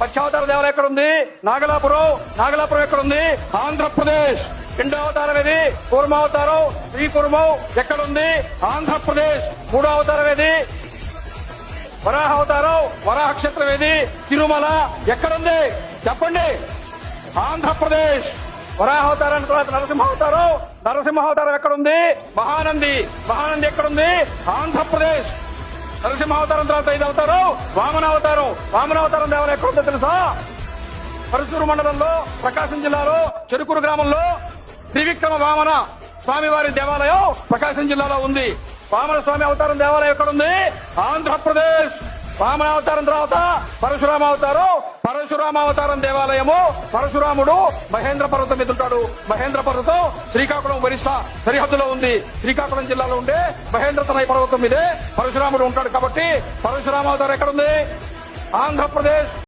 పశ్చావతార దేవాలయం ఎక్కడుంది? నాగలాపురం నాగలాపురం ఎక్కడుంది? ఆంధ్రప్రదేశ్. రెండో అవతారం ఏది? కూర్మావతారం శ్రీ కుర్మం ఎక్కడుంది? ఆంధ్రప్రదేశ్. మూడో అవతారం ఏది? వరాహ అవతారం వరాహ క్షేత్రం ఏది? తిరుమల. ఎక్కడుంది? చెప్పండి. ఆంధ్రప్రదేశ్. వరాహ అవతారం తర్వాత నరసింహ అవతారం. నరసింహ అవతారం ఎక్కడుంది? మహానంది. మహానంది ఎక్కడుంది? ఆంధ్రప్రదేశ్. నరసింహావతారం తర్వాత ఐదు అవతారం వామన అవతారం వామన అవతారం దేవాలయం ఎక్కడుందో తెలుసా? పరశూరు మండలంలో ప్రకాశం జిల్లాలో చెరుకూరు గ్రామంలో త్రివిక్రమ వామన స్వామివారి దేవాలయం ప్రకాశం జిల్లాలో ఉంది. వామన స్వామి అవతారం దేవాలయం ఎక్కడుంది? ఆంధ్రప్రదేశ్. వామన అవతారం తర్వాత పరశురామ అవతారం పరశురామ అవతారం దేవాలయము. పరశురాముడు మహేంద్ర పర్వతం మీద మహేంద్ర పర్వతం శ్రీకాకుళం ఒరిస్సా సరిహద్దులో ఉంది. శ్రీకాకుళం జిల్లాలో ఉండే మహేంద్ర తనయ పర్వతం మీదే పరశురాముడు ఉంటాడు కాబట్టి పరశురామ అవతారం ఎక్కడుంది? ఆంధ్రప్రదేశ్.